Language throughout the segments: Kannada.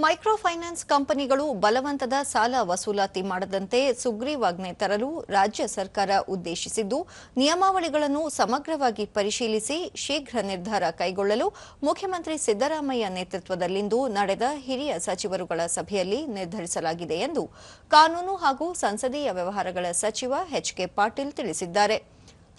ಮೈಕ್ರೋ ಫೈನಾನ್ಸ್ ಕಂಪನಿಗಳು ಬಲವಂತದ ಸಾಲ ವಸೂಲಾತಿ ಮಾಡದಂತೆ ಸುಗ್ರೀವಾಜ್ಞೆ ತರಲು ರಾಜ್ಯ ಸರ್ಕಾರ ಉದ್ದೇಶಿಸಿದ್ದು, ನಿಯಮಾವಳಿಗಳನ್ನು ಸಮಗ್ರವಾಗಿ ಪರಿಶೀಲಿಸಿ ಶೀಘ್ರ ನಿರ್ಧಾರ ಕೈಗೊಳ್ಳಲು ಮುಖ್ಯಮಂತ್ರಿ ಸಿದ್ದರಾಮಯ್ಯ ನೇತೃತ್ವದಲ್ಲಿಂದು ನಡೆದ ಹಿರಿಯ ಸಚಿವರುಗಳ ಸಭೆಯಲ್ಲಿ ನಿರ್ಧರಿಸಲಾಗಿದೆ ಎಂದು ಕಾನೂನು ಹಾಗೂ ಸಂಸದೀಯ ವ್ಯವಹಾರಗಳ ಸಚಿವ ಎಚ್ಕೆ ಪಾಟೀಲ್ ತಿಳಿಸಿದ್ದಾರೆ.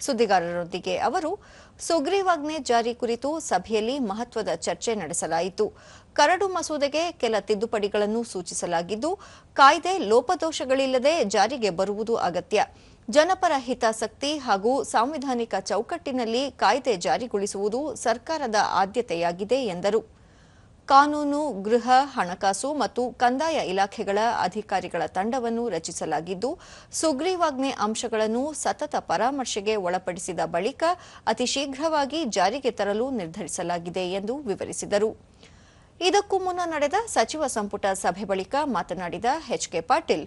ಸುದ್ದಿಗಾರರೊಂದಿಗೆ ಅವರು, ಸುಗ್ರೀವಾಜ್ಞೆ ಜಾರಿ ಕುರಿತು ಸಭೆಯಲ್ಲಿ ಮಹತ್ವದ ಚರ್ಚೆ ನಡೆಸಲಾಯಿತು. ಕರಡು ಮಸೂದೆಗೆ ಕೆಲ ತಿದ್ದುಪಡಿಗಳನ್ನು ಸೂಚಿಸಲಾಗಿದ್ದು, ಕಾಯ್ದೆ ಲೋಪದೋಷಗಳಿಲ್ಲದೆ ಜಾರಿಗೆ ಬರುವುದು ಅಗತ್ಯ. ಜನಪರ ಹಿತಾಸಕ್ತಿ ಹಾಗೂ ಸಾಂವಿಧಾನಿಕ ಚೌಕಟ್ಟಿನಲ್ಲಿ ಕಾಯ್ದೆ ಜಾರಿಗೊಳಿಸುವುದು ಸರ್ಕಾರದ ಆದ್ಯತೆಯಾಗಿದೆ ಎಂದರು. ಕಾನೂನು, ಗೃಹ, ಹಣಕಾಸು ಮತ್ತು ಕಂದಾಯ ಇಲಾಖೆಗಳ ಅಧಿಕಾರಿಗಳ ತಂಡವನ್ನು ರಚಿಸಲಾಗಿದ್ದು, ಸುಗ್ರೀವಾಜ್ಞೆ ಅಂಶಗಳನ್ನು ಸತತ ಪರಾಮರ್ಶೆಗೆ ಒಳಪಡಿಸಿದ ಬಳಿಕ ಅತಿ ಶೀಘ್ರವಾಗಿ ಜಾರಿಗೆ ತರಲು ನಿರ್ಧರಿಸಲಾಗಿದೆ ಎಂದು ವಿವರಿಸಿದರು. ಇದಕ್ಕೂ ಮುನ್ನ ನಡೆದ ಸಚಿವ ಸಂಪುಟ ಸಭೆ ಬಳಿಕ ಮಾತನಾಡಿದ ಎಚ್ಕೆ ಪಾಟೀಲ್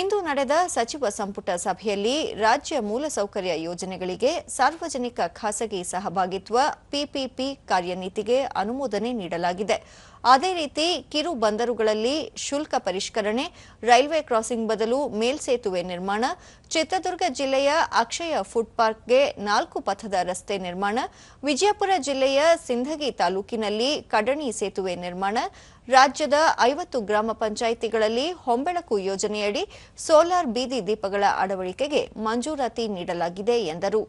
ಇಂದು ನಡೆದ ಸಚಿವ ಸಂಪುಟ ಸಭೆಯಲ್ಲಿ ರಾಜ್ಯ ಮೂಲಸೌಕರ್ಯ ಯೋಜನೆಗಳಿಗೆ ಸಾರ್ವಜನಿಕ ಖಾಸಗಿ ಸಹಭಾಗಿತ್ವ ಪಿಪಿಪಿ ಕಾರ್ಯನೀತಿಗೆ ಅನುಮೋದನೆ ನೀಡಲಾಗಿದೆ. ಅದೇ ರೀತಿ ಕಿರು ಬಂದರುಗಳಲ್ಲಿ ಶುಲ್ಕ ಪರಿಷ್ಕರಣೆ, ರೈಲ್ವೆ ಕ್ರಾಸಿಂಗ್ ಬದಲು ಮೇಲ್ಸೇತುವೆ ನಿರ್ಮಾಣ, ಚಿತ್ರದುರ್ಗ ಜಿಲ್ಲೆಯ ಅಕ್ಷಯ ಫುಡ್ ಪಾರ್ಕ್ಗೆ ನಾಲ್ಕು ಪಥದ ರಸ್ತೆ ನಿರ್ಮಾಣ, ವಿಜಯಪುರ ಜಿಲ್ಲೆಯ ಸಿಂಧಗಿ ತಾಲೂಕಿನಲ್ಲಿ ಕಡಣಿ ಸೇತುವೆ ನಿರ್ಮಾಣ, ರಾಜ್ಯದ ಐವತ್ತು ಗ್ರಾಮ ಪಂಚಾಯಿತಿಗಳಲ್ಲಿ ಹೊಂಬೆಳಕು ಯೋಜನೆಯಡಿ ಸೋಲಾರ್ ಬೀದಿ ದೀಪಗಳ ಅಳವಡಿಕೆಗೆ ಮಂಜೂರಾತಿ ನೀಡಲಾಗಿದೆ ಎಂದರು.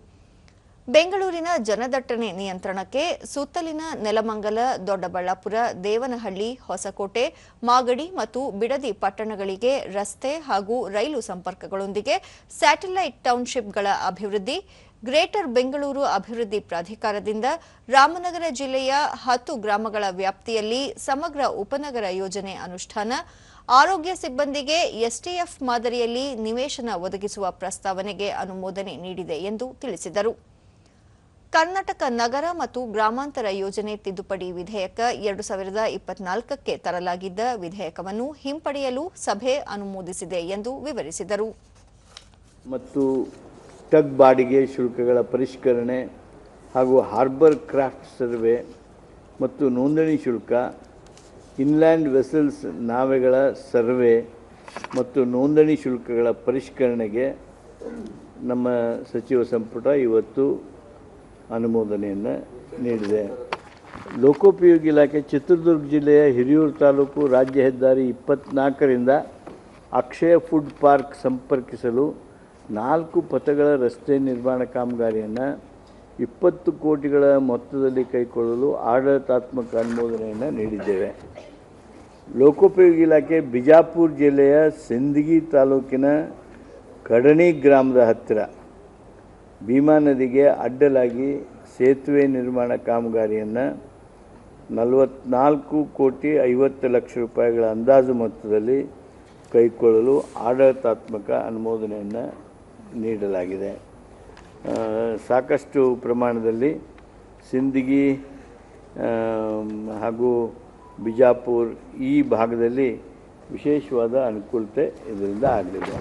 ಬೆಂಗಳೂರಿನ ಜನದಟ್ಟಣೆ ನಿಯಂತ್ರಣಕ್ಕೆ ಸುತ್ತಲಿನ ನೆಲಮಂಗಲ, ದೊಡ್ಡಬಳ್ಳಾಪುರ, ದೇವನಹಳ್ಳಿ, ಹೊಸಕೋಟೆ, ಮಾಗಡಿ ಮತ್ತು ಬಿಡದಿ ಪಟ್ಟಣಗಳಿಗೆ ರಸ್ತೆ ಹಾಗೂ ರೈಲು ಸಂಪರ್ಕಗಳೊಂದಿಗೆ ಸ್ಯಾಟಲೈಟ್ ಟೌನ್ಶಿಪ್ಗಳ ಅಭಿವೃದ್ಧಿ, ಗ್ರೇಟರ್ ಬೆಂಗಳೂರು ಅಭಿವೃದ್ಧಿ ಪ್ರಾಧಿಕಾರದಿಂದ ರಾಮನಗರ ಜಿಲ್ಲೆಯ ಹತ್ತು ಗ್ರಾಮಗಳ ವ್ಯಾಪ್ತಿಯಲ್ಲಿ ಸಮಗ್ರ ಉಪನಗರ ಯೋಜನೆ ಅನುಷ್ಠಾನ, ಆರೋಗ್ಯ ಸಿಬ್ಬಂದಿಗೆ ಎಸ್ಟಿಎಫ್ ಮಾದರಿಯಲ್ಲಿ ನಿವೇಶನ ಒದಗಿಸುವ ಪ್ರಸ್ತಾವನೆಗೆ ಅನುಮೋದನೆ ನೀಡಿದೆ ಎಂದು ತಿಳಿಸಿದರು. ಕರ್ನಾಟಕ ನಗರ ಮತ್ತು ಗ್ರಾಮಾಂತರ ಯೋಜನೆ ತಿದ್ದುಪಡಿ ವಿಧೇಯಕ ಎರಡು ಸಾವಿರದ ಇಪ್ಪತ್ನಾಲ್ಕಕ್ಕೆ ತರಲಾಗಿದ್ದ ವಿಧೇಯಕವನ್ನು ಹಿಂಪಡೆಯಲು ಸಭೆ ಅನುಮೋದಿಸಿದೆ ಎಂದು ವಿವರಿಸಿದರು. ಮತ್ತು ಟಗ್ ಬಾಡಿಗೆ ಶುಲ್ಕಗಳ ಪರಿಷ್ಕರಣೆ ಹಾಗೂ ಹಾರ್ಬರ್ ಕ್ರಾಫ್ಟ್ ಸರ್ವೆ ಮತ್ತು ನೋಂದಣಿ ಶುಲ್ಕ ಇನ್ಲ್ಯಾಂಡ್ ವೆಸಲ್ಸ್ ನಾವೆಗಳ ಸರ್ವೆ ಮತ್ತು ನೋಂದಣಿ ಶುಲ್ಕಗಳ ಪರಿಷ್ಕರಣೆಗೆ ನಮ್ಮ ಸಚಿವ ಸಂಪುಟ ಇವತ್ತು ಅನುಮೋದನೆಯನ್ನು ನೀಡಿದೆ. ಲೋಕೋಪಯೋಗಿ ಇಲಾಖೆ ಚಿತ್ರದುರ್ಗ ಜಿಲ್ಲೆಯ ಹಿರಿಯೂರು ತಾಲೂಕು ರಾಜ್ಯ ಹೆದ್ದಾರಿ ಇಪ್ಪತ್ನಾಲ್ಕರಿಂದ ಅಕ್ಷಯ ಫುಡ್ ಪಾರ್ಕ್ ಸಂಪರ್ಕಿಸಲು ನಾಲ್ಕು ಪಥಗಳ ರಸ್ತೆ ನಿರ್ಮಾಣ ಕಾಮಗಾರಿಯನ್ನು ಇಪ್ಪತ್ತು ಕೋಟಿಗಳ ಮೊತ್ತದಲ್ಲಿ ಕೈಗೊಳ್ಳಲು ಆಡಳಿತಾತ್ಮಕ ಅನುಮೋದನೆಯನ್ನು ನೀಡಿದ್ದೇವೆ. ಲೋಕೋಪಯೋಗಿ ಇಲಾಖೆ ಬಿಜಾಪುರ ಜಿಲ್ಲೆಯ ಸಿಂದಗಿ ತಾಲೂಕಿನ ಕಡಣಿ ಗ್ರಾಮದ ಹತ್ತಿರ ಭೀಮಾ ನದಿಗೆ ಅಡ್ಡಲಾಗಿ ಸೇತುವೆ ನಿರ್ಮಾಣ ಕಾಮಗಾರಿಯನ್ನು ನಲವತ್ನಾಲ್ಕು ಕೋಟಿ ಐವತ್ತು ಲಕ್ಷ ರೂಪಾಯಿಗಳ ಅಂದಾಜು ಮೊತ್ತದಲ್ಲಿ ಕೈಗೊಳ್ಳಲು ಆಡಳಿತಾತ್ಮಕ ಅನುಮೋದನೆಯನ್ನು ನೀಡಲಾಗಿದೆ. ಸಾಕಷ್ಟು ಪ್ರಮಾಣದಲ್ಲಿ ಸಿಂದಗಿ ಹಾಗೂ ಬಿಜಾಪುರ್ ಈ ಭಾಗದಲ್ಲಿ ವಿಶೇಷವಾದ ಅನುಕೂಲತೆ ಇದರಿಂದ ಆಗಲಿದೆ.